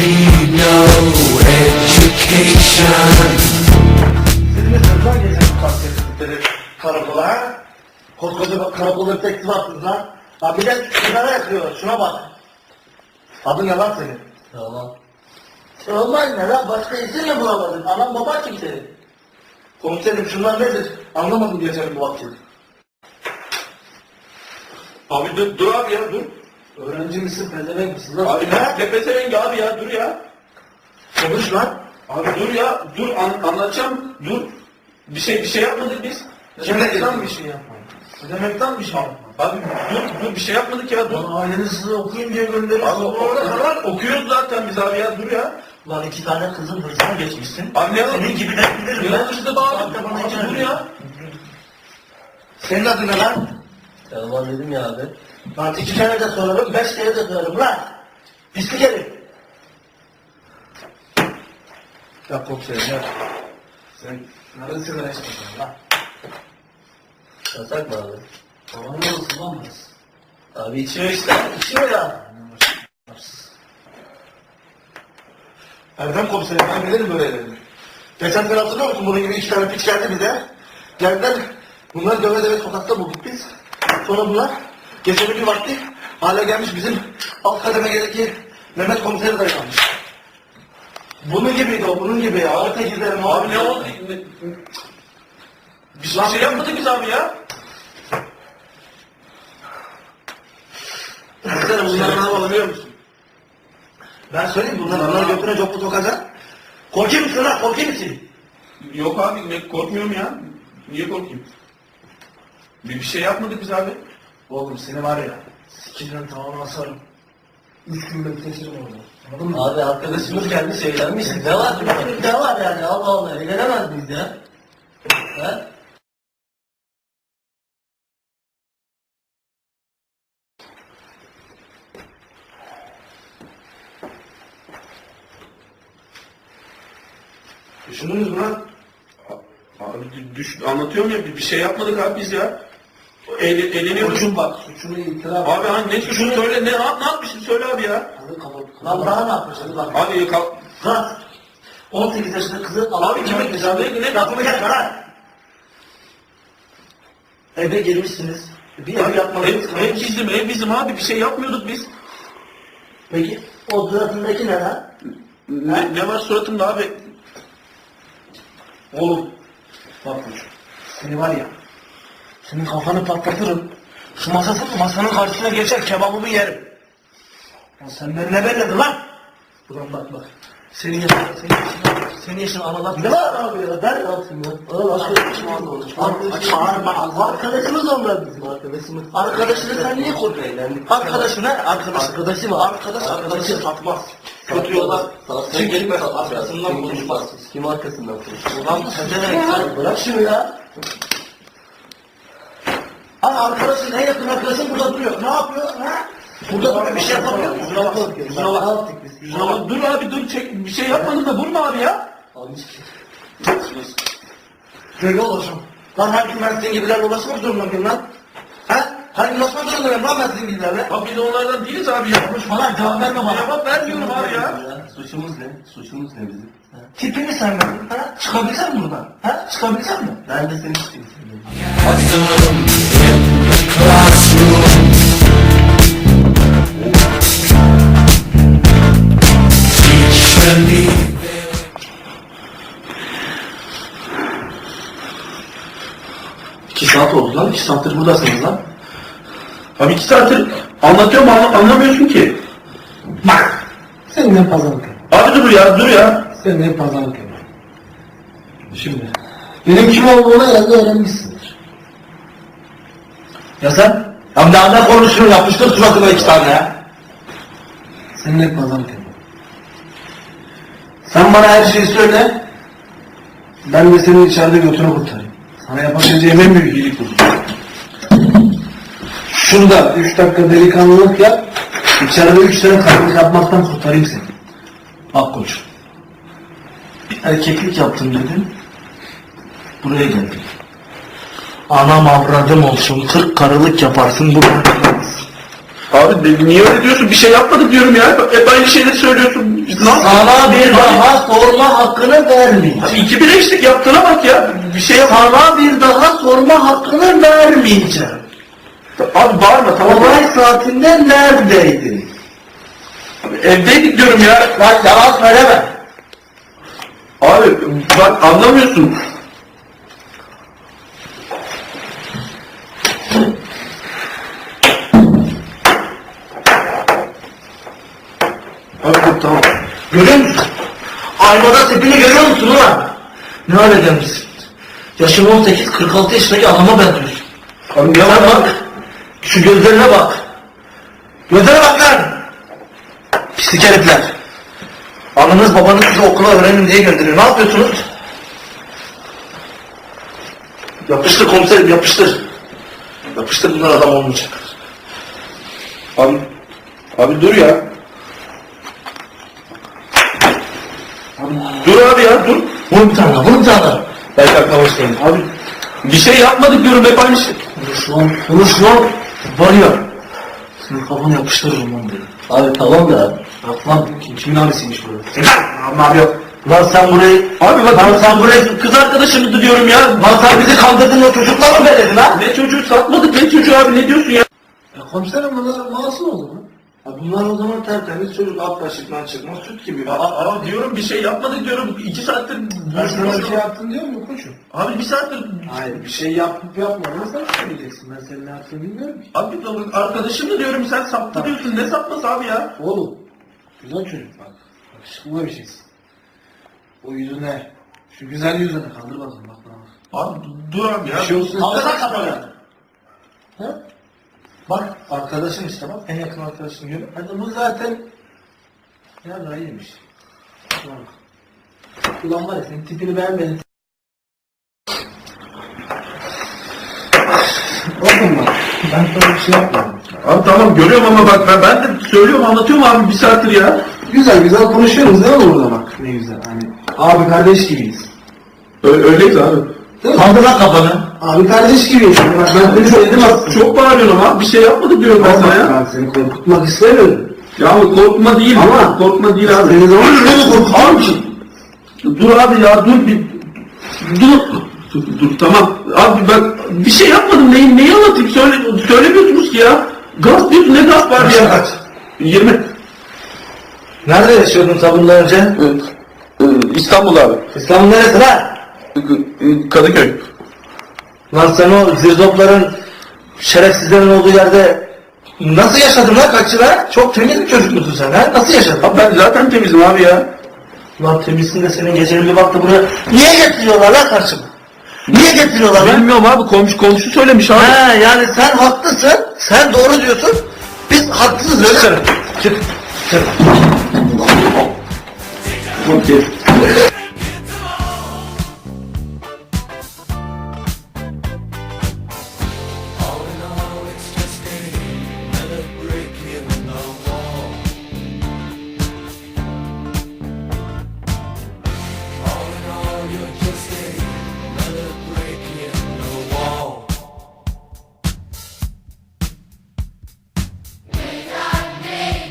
need no education. Siz mi sınıftan geçen bahsettikleri karakola? Koskoca karakolda teklif attınız lan. Ha bir de sigara yakıyor. Şuna bak. Adın ne lan senin? Tamam. Olmaz ne lan? Başka isim mi bulamadın? Anam baban kim senin? Komiserim şunlar nedir? Anlamadım geçen bu vakit. Abi dur, dur abi ya dur. Öğrenci misin? Pezevenk misin lan? Abi ne, ne pezevengi abi ya dur ya. Konuş lan. Abi dur ya dur an, anlatacağım dur. Bir şey bir şey yapmadık biz. Demekten bir şey yapma. Demekten bir şey yapma. Abi dur dur bir şey yapmadık ya dur. Lan aileniz sizi okuyun diye Abi gönderiyorsunuz. o- Orada kadar. okuyoruz zaten biz abi ya dur ya. Lan iki tane kızın hırsına geçmişsin. Abi ne Senin gibi ne bilirim Ne ben. yapmıştı be abi? Saatte bana Abi dur ya. Senin adın ne lan? Tamam dedim ya abi. Lan iki kere de sorarım, beş kere de sorarım lan. Pislik herif. Ya komiserim ya. Sen nerede sigara içmiyorsun lan? Yasak mı abi? Tamam ne olsun lan burası? Abi içiyor işte. İçiyor ya. Erdem komiserim ben bilirim böyle yerleri. Geçen gün hatırlıyor musun bunun gibi iki tane piç geldi bize. Geldiler bunları döve döve sokakta bulduk biz. Sonra bunlar gece bir vakti hala gelmiş bizim alt kademedeki Mehmet komiseri dayanmış. Bunun gibiydi o bunun gibi ya. Arka giderim Abi ne oldu? Ne- Bir şey, yapmadık biz abi ya. Komiserim bunlar ne yapalım biliyor musun? Ben söyleyeyim bunlar onlar götüne coplu tokacak. Korkuyor musun lan korkuyor musun? Yok abi ne korkmuyorum ya. Niye korkayım? Bir, bir şey yapmadık biz abi. Oğlum seni var ya, sikimden tamamen asarım. Üç gün bekletirim orada. Anladın mı? Abi arkadaşımız gelmiş evlenmiş. Ne var? Ne var yani? Allah Allah. Evlenemez miyiz ya? He? Düşündünüz mü lan? Abi düş, anlatıyorum ya bir, bir şey yapmadık abi biz ya. El, eleniyoruz. Koçum bak, suçunu itiraf Abi hani ne suçunu söyle ne, ne yapmışsın söyle abi ya. Lan daha ne yapmışsın bak. Abi kal. Lan! 18 yaşında kızı Abi kimin kızı? Ne- Lafımı kesme lan! Eve girmişsiniz. Bir ev yapmadınız. ev, ev bizim ev bizim abi bir şey yapmıyorduk biz. Peki o suratındaki ne lan? Ne, ne var suratımda abi? Oğlum. Bak koç. Seni var ya. Senin kafanı patlatırım. Şu masasın masanın karşısına geçer kebabımı yerim. Ya sen beni ne belledin lan? Ulan bak bak. Senin yaşın, senin yaşın, senin yaşın analar. Ne var abi ya? Ben ne yapayım ya? Oğlum arkadaşım Arkadaşım. Arkadaşımız onlar bizim arkadaşımız. Arkadaşını sen niye koruyorsun? Arkadaşı ne? Arkadaş. Arkadaşı mı? Arkadaş arkadaşı satmaz. Kötü yola. Sen gelip arkasından konuşmaz. Kim arkasından konuşmaz? Ulan pezevenk bırak şunu ya. Arkadaşın en yakın arkadaşın burada duruyor. Ne yapıyor? Ha? Burada böyle bir şey yapamıyor. Yüzüne bak. Yüzüne bak. Yüzüne bak. Dur abi dur çek bir şey yapmadım da vurma abi ya. Abi Böyle olursun. Lan her gün ben sizin gibilerle ulaşmak zorundayım lan. Ha? Her gün ulaşmak zorundayım lan ben sizin gibilerle. Abi biz onlardan değiliz abi ya. Falan cevap verme bana. Cevap vermiyorum abi ya. Suçumuz ne? Suçumuz ne bizim? Tipini sen benim. Ha? Çıkabilecek misin buradan? Ha? Çıkabilecek misin? Ben de seni istiyorum. Awesome İki saat oldu lan. İki saattir buradasınız lan. Abi iki saattir anlatıyorum anla, anlamıyorsun ki. Bak. Senin ne pazarlık. Abi dur ya dur ya. Senin ne pazarlık yap. Şimdi. Benim kim olduğunu herhalde öğrenmişsindir. Ya sen? Ya daha ne konuşuyorsun yapıştır suratına iki tane ya. Senin ne pazarlık yap. Sen bana her şeyi söyle. Ben de senin içeride götünü kurtarayım. Sana yapabileceğim en büyük iyilik bu. Şurada üç dakika delikanlılık yap. İçeride üç sene karılık yapmaktan kurtarayım seni. Bak koç. Erkeklik yaptım dedin. Buraya geldin. Anam avradım olsun. Kırk karılık yaparsın. Gitmezsin. Abi niye öyle diyorsun? Bir şey yapmadık diyorum ya. Hep aynı şeyleri söylüyorsun. Sana bir daha sorma hakkını vermeyeceğim. Abi iki bir eşlik yaptığına bak ya. Bir şey. Sana bir daha sorma hakkını vermeyeceğim. Abi bağırma tamam? Olay saatinde neredeydin? Abi, Evdeydik diyorum ya. Lan yalan söyleme. Abi bak anlamıyorsun. Abi tamam. Görüyor musun? Aynada tipini görüyor musun ulan? Ne hale gelmişsin? Yaşın 18, 46 yaşındaki adama benziyorsun. Abi Ya bak, şu gözlerine bak. Gözlerine bak lan! Pislik herifler. Ananız babanız sizi okula öğrenin diye gönderiyor. Ne yapıyorsunuz? Yapıştır komiserim yapıştır. Yapıştır bunlar adam olmayacak. Abi, abi dur ya. Dur abi ya dur. Vur bir tane, vur bir tane. Belki aklıma hoş geldin. Abi bir şey yapmadık diyorum hep aynı şey. Konuş lan, konuş lan. Var ya, senin kafanı yapıştırırım lan dedi. Abi tamam da. Bak lan, kim, kimin abisiymiş bu? Abi abi yok. Lan sen burayı... Abi bak Lan sen burayı... kız arkadaşımızdı diyorum ya. Lan sen bizi kandırdın o çocukla mı veledin ha? Ne çocuğu satmadık ne çocuğu abi ne diyorsun ya? Ya komiserim bunlar masum o zaman. Ya bunlar o zaman tertemiz çocuk alt kaşıktan çıkmaz süt gibi. Aa, aa, diyorum bir şey yapmadık diyorum. iki saattir Ben sana bir şey yaptın diyor mu koçum? Abi bir saattir Hayır bir şey yapıp yapmadığını sen söyleyeceksin. Ben senin ne yaptığını bilmiyorum ki. Abi arkadaşım da diyorum sen saptı diyorsun. Ne sapması abi ya? Oğlum. Güzel çocuk bak. Yakışıklı bir şeysin. O yüzüne. Şu güzel yüzüne kaldır bakalım bak bana bak. Abi dur abi ya. Bir şey olsun istersen- kafanı. Ha? Bak arkadaşım işte bak en yakın arkadaşım görüyor. Hadi bu zaten ya da iyiymiş. Ulan var ya senin tipini beğenmedim. Oğlum bak ben sana bir şey yapmadım. Abi tamam görüyorum ama bak ben, ben de söylüyorum anlatıyorum abi bir saattir ya. Güzel güzel konuşuyoruz değil mi burada bak ne güzel hani abi kardeş gibiyiz. Ö- öyleyiz abi. Kaldır lan kafanı. Abi kardeş gibiyiz. Bak ben seni sevdim aslında. Çok bağırıyorum abi bir şey yapmadık diyorum ben sana ya. Ben seni korkutmak istemiyorum. Ya korkma değil Ama- korkma değil abi. Seni zaman öyle korkutuyorum ki. dur abi ya dur bir dur. Dur, dur tamam. Abi bak bir şey yapmadım. Neyi, neyi anlatayım? Söyle, söylemiyorsunuz ki ya. Gaz diyorsun ne gaz var ya? kaç? 20. Nerede yaşıyordun sen bundan önce? İstanbul abi. İstanbul neresi lan? Kadıköy. Lan sen o zirzopların, şerefsizlerin olduğu yerde nasıl yaşadın lan kaç yıl ha? Çok temiz bir çocuk musun sen ha? Nasıl yaşadın? Abi ben zaten temizim abi ya. Lan temizsin de senin gecenin bir vakti buraya niye getiriyorlar lan karşıma? Niye getiriyorlar lan? Bilmiyorum abi komşu komşu söylemiş abi. Ha yani sen haklısın, sen doğru diyorsun. Biz haksızız öyle mi? Çık, çık. Okey.